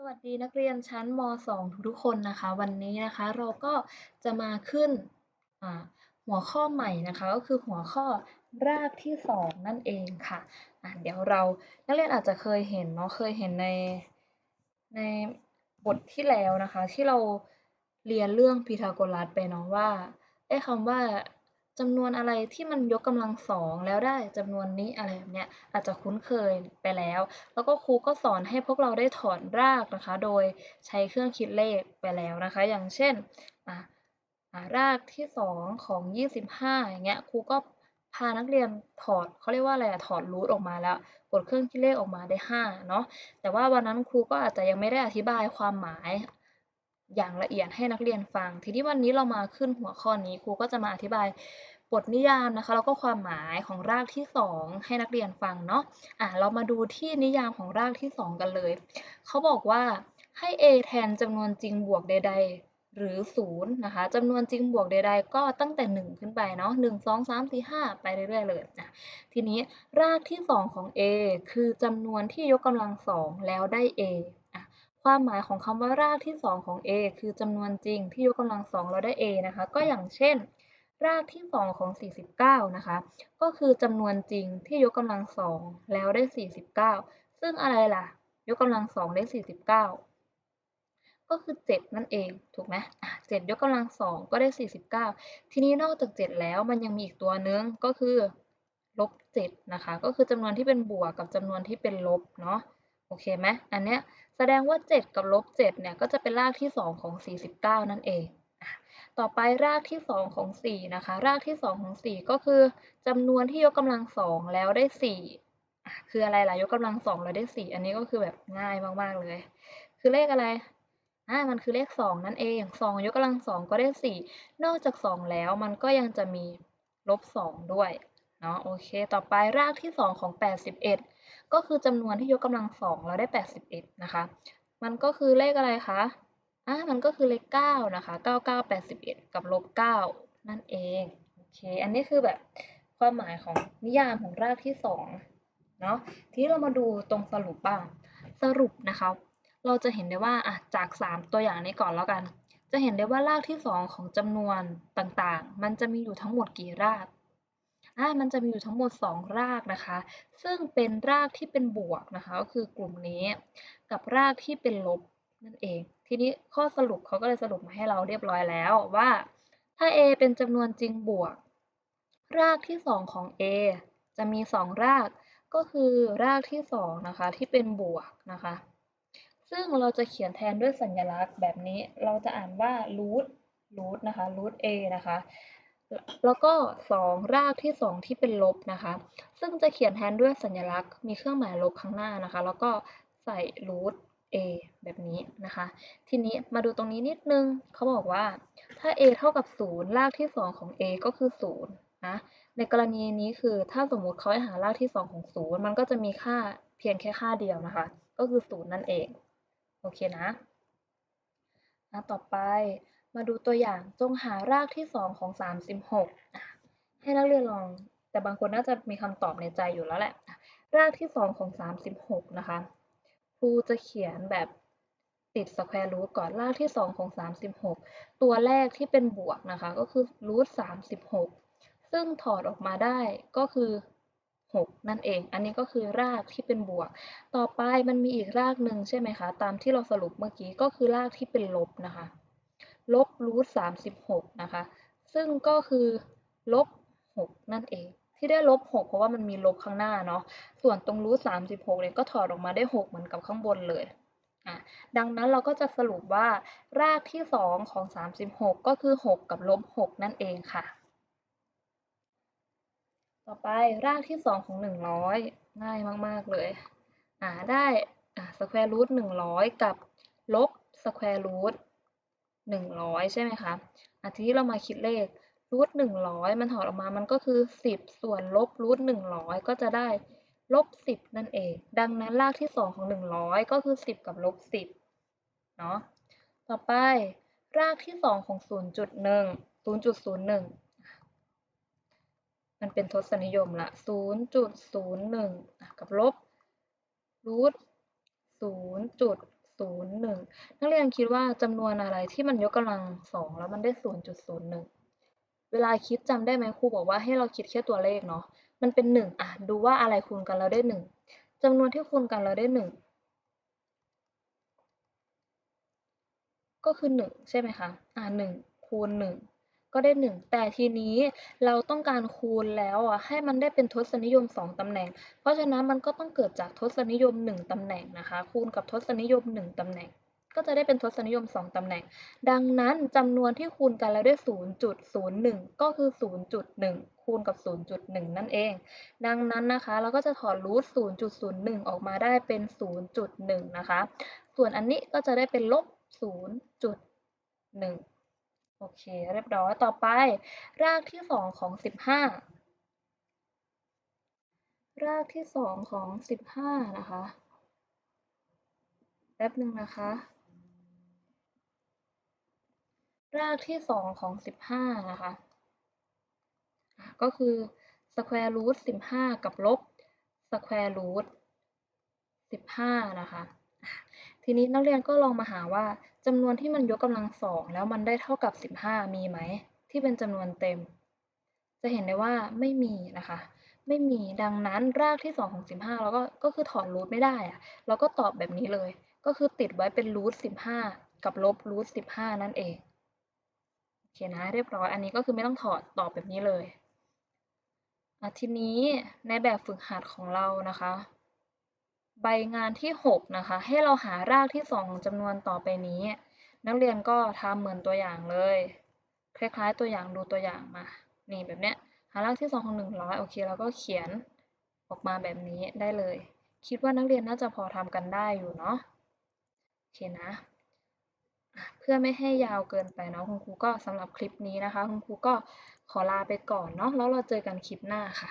สวัสดีนักเรียนชั้นม .2 ทุกๆคนนะคะ วันนี้นะคะเราก็จะมาขึ้นหัวข้อใหม่นะคะ ก็คือหัวข้อรากที่ 2 นั่นเองค่ะะเดี๋ยวเรานักเรียนอาจจะเคยเห็นเนาะเคยเห็นในในบทที่แล้วนะคะ ที่เราเรียนเรื่องพีทาโกรัสไปเนาะว่าไอ้คำว่า จำนวนอะไรที่มันยกกำลังสองแล้วได้จำนวนนี้อะไรแบบเนี้ยอาจจะคุ้นเคยไปแล้ว แล้วก็ครูก็สอนให้พวกเราได้ถอนรากนะคะ โดยใช้เครื่องคิดเลขไปแล้วนะคะ อย่างเช่นรากที่สองของ 25อย่างเงี้ยครูก็พานักเรียนถอดเขาเรียกว่าอะไรถอดรูทออกมาแล้ว กดเครื่องคิดเลขออกมาได้5เนาะแต่ว่าวันนั้นครูก็อาจจะยังไม่ได้อธิบายความหมาย อย่างละเอียดให้นักเรียนฟัง ทีนี้วันนี้เรามาขึ้นหัวข้อนี้ครูก็จะมาอธิบายบทนิยามนะคะแล้วก็ความหมายของรากที่ 2 ให้นักเรียนฟังเนาะอะเรามาดูที่นิยามของรากที่ 2 กันเลยเขาบอกว่าให้ a แทนจำนวนจริงบวกใด ๆ หรือ0นะคะจำนวนจริงบวกใด ๆ ก็ตั้งแต่ 1 ขึ้นไปเนาะ1 2 3 4 5ไปเรื่อยๆเลยนะทีนี้รากที่ 2 ของ a คือจำนวนที่ยกกำลังสองแล้วได้ a ความหมายของคำว่ารากที่ 2 ของ a คือจำนวนจริงที่ยกกำลังสองเราได้ a นะคะ ก็อย่างเช่น รากที่ 2 ของ 49 นะคะ ก็คือจำนวนจริงที่ยกกำลังสองแล้วได้ 49 ซึ่งอะไรล่ะ ยกกำลังสองได้ 49ก็คือ 7 นั่นเองถูกไหมเจ็ดยกกำลังสองก็ได้ 49 ทีนี้นอกจาก 7 แล้วมันยังมีอีกตัวนึงก็คือลบ7นะคะ ก็คือจำนวนที่เป็นบวกกับจำนวนที่เป็นลบเนาะ โอเคไหมอันเนี้ยแสดงว่า 7 กับลบ7เนี่ยก็จะเป็นรากที่ 2 ของ 49 นั่นเอง ต่อไปรากที่ 2 ของ 4 นะคะ รากที่ 2 ของ 4 ก็คือจำนวนที่ยกกำลัง2แล้วได้ 4 คืออะไรล่ะยกกำลัง2แล้วได้ 4 อันนี้ก็คือแบบง่ายมากๆเลย คือเลขอะไรอ่ามันคือเลข 2 นั่นเอง 2 ยกกำลัง2ก็ได้ 4 นอกจาก 2 แล้วมันก็ยังจะมีลบ 2 ด้วย เนาะโอเค ต่อไปรากที่ 2 ของ 81 ก็คือจำนวนที่ยกกำลังสองเราได้ 81 นะคะ มันก็คือเลขอะไรคะอ่ามันก็คือเลข9นะคะ99 81 กับลบ9นั่นเองโอเค อันนี้คือแบบความหมายของนิยามของรากที่2เนาะทีนี้เรามาดูตรงสรุปบ้างสรุปนะคะ เราจะเห็นได้ว่าอะจาก 3 ตัวอย่างนี้ก่อนแล้วกัน จะเห็นได้ว่ารากที่ 2 ของจำนวนต่างๆ มันจะมีอยู่ทั้งหมดกี่ราก อ่า มันจะมีอยู่ทั้งหมด 2 รากนะคะ ซึ่งเป็นรากที่เป็นบวกนะคะ ก็คือกลุ่มนี้ กับรากที่เป็นลบนั่นเอง ทีนี้ข้อสรุปเขาก็เลยสรุปมาให้เราเรียบร้อยแล้วว่า ถ้า a เป็นจำนวนจริงบวก รากที่ 2 ของ a จะมี 2 รากก็คือรากที่ 2 นะคะ ที่เป็นบวกนะคะ ซึ่งเราจะเขียนแทนด้วยสัญลักษณ์แบบนี้ เราจะอ่านว่า root root นะคะ root a นะคะ แล้วก็2รากที่ 2 ที่เป็นลบนะคะ ซึ่งจะเขียนแทนด้วยสัญลักษณ์ มีเครื่องหมายลบข้างหน้านะคะ แล้วก็ใส่รูท a แบบนี้นะคะ ทีนี้มาดูตรงนี้นิดนึงเขาบอกว่าถ้า a เท่ากับ 0 รากที่ 2 ของ a ก็คือ 0 นะ ในกรณีนี้คือถ้าสมมุติเขาให้หารากที่ 2 ของ 0 มันก็จะมีค่าเพียงแค่ค่าเดียวนะคะ ก็คือ 0 นั่นเอง โอเคนะนะต่อไป มาดูตัวอย่างจงหารากที่ 2 ของ 36 ให้นักเรียนลอง แต่บางคนน่าจะมีคำตอบในใจอยู่แล้วแหละ รากที่ 2 ของ 36 นะคะ ครูจะเขียนแบบติดสแควร์รูทก่อนรากที่ 2 ของ 36 ตัวแรกที่เป็นบวกนะคะ ก็คือรูท36 ซึ่งถอดออกมาได้ก็คือ 6 นั่นเอง อันนี้ก็คือรากที่เป็นบวก ต่อไปมันมีอีกรากหนึ่งใช่ไหมคะ ตามที่เราสรุปเมื่อกี้ก็คือรากที่เป็นลบนะคะ ลบรูทสามสิบหกนะคะ ซึ่งก็คือลบหกนั่นเอง ที่ได้ลบหกเพราะว่ามันมีลบข้างหน้าเนาะ ส่วนตรงรูทสามสิบหกเนี่ยก็ถอดออกมาได้หกเหมือนกับข้างบนเลยดังนั้นเราก็จะสรุปว่ารากที่สองของสามสิบหกก็คือหกกับลบหกนั่นเองค่ะ ต่อไปรากที่สองของหนึ่งร้อยง่ายมาก ๆ เลยได้สแควร์รูทหนึ่งร้อยกับลบสแควร์รูท 100 ใช่ไหมคะอาทีนี้เรามาคิดเลขรูท100มันถอดออกมามันก็คือ 10 ส่วนลบรูท100ก็จะได้ลบ10นั่นเอง ดังนั้นรากที่ 2 ของ 100 ก็คือ 10 กับลบ10เนาะต่อไปรากที่ 2 ของ 0.1 0.01 มันเป็นทศนิยมละ 0.01 กับลบรูท0.01 0.01นักเรียนคิดว่าจำนวนอะไรที่มันยกกำลังสองแล้วมันได้0.01เวลาคิดจำได้ไหมครูบอกว่าให้เราคิดแค่ตัวเลขเนาะ มันเป็น1อะดูว่าอะไรคูณกันแล้วได้1จำนวนที่คูณกันแล้วได้1ก็คือ1ใช่ไหมคะ อ่า1คูณ1 ก็ได้ 1 แต่ทีนี้เราต้องการคูณแล้วอะให้มันได้เป็นทศนิยม 2 ตำแหน่ง เพราะฉะนั้นมันก็ต้องเกิดจากทศนิยม 1 ตำแหน่งนะคะ คูณกับทศนิยม 1 ตำแหน่ง ก็จะได้เป็นทศนิยม 2 ตำแหน่ง ดังนั้นจำนวนที่คูณกันแล้วได้ 0.01 ก็คือ 0.1 คูณกับ 0.1 นั่นเอง ดังนั้นนะคะเราก็จะถอดรูท 0.01 ออกมาได้เป็น 0.1 นะคะ ส่วนอันนี้ก็จะได้เป็นลบ 0.1 โอเค เรียบร้อยต่อไป รากที่2ของ15รากที่2ของ15นะคะแป๊บหนึ่งนะคะ รากที่2ของ15นะคะ ก็คือ square root 15กับลบ square root 15นะคะ ทีนี้นักเรียนก็ลองมาหาว่า จำนวนที่มันยกกำลังสองแล้วมันได้เท่ากับ 15 มีไหม ที่เป็นจำนวนเต็ม จะเห็นได้ว่าไม่มีนะคะ ไม่มีดังนั้นรากที่ 2 ของ 15 เราก็ก็คือถอดรูทไม่ได้อะเราก็ตอบแบบนี้เลย ก็คือติดไว้เป็นรูท15 กับลบรูท15 นั่นเองโอเคนะเรียบร้อยอันนี้ก็คือไม่ต้องถอดตอบแบบนี้เลยทีนี้ในแบบฝึกหัดของเรานะคะ ใบงานที่ 6 นะคะ ให้เราหารากที่2จำนวนต่อไปนี้ นักเรียนก็ทำเหมือนตัวอย่างเลย คล้ายๆตัวอย่างดูตัวอย่างมา นี่แบบเนี้ย หารากที่ 2 ของ 100 โอเคแล้วก็เขียนออกมาแบบนี้ได้เลย คิดว่านักเรียนน่าจะพอทำกันได้อยู่เนาะ โอเคนะ เพื่อไม่ให้ยาวเกินไปเนาะคุณครูก็สำหรับคลิปนี้นะคะ คุณครูก็ขอลาไปก่อนเนาะ แล้วเราเจอกันคลิปหน้าค่ะ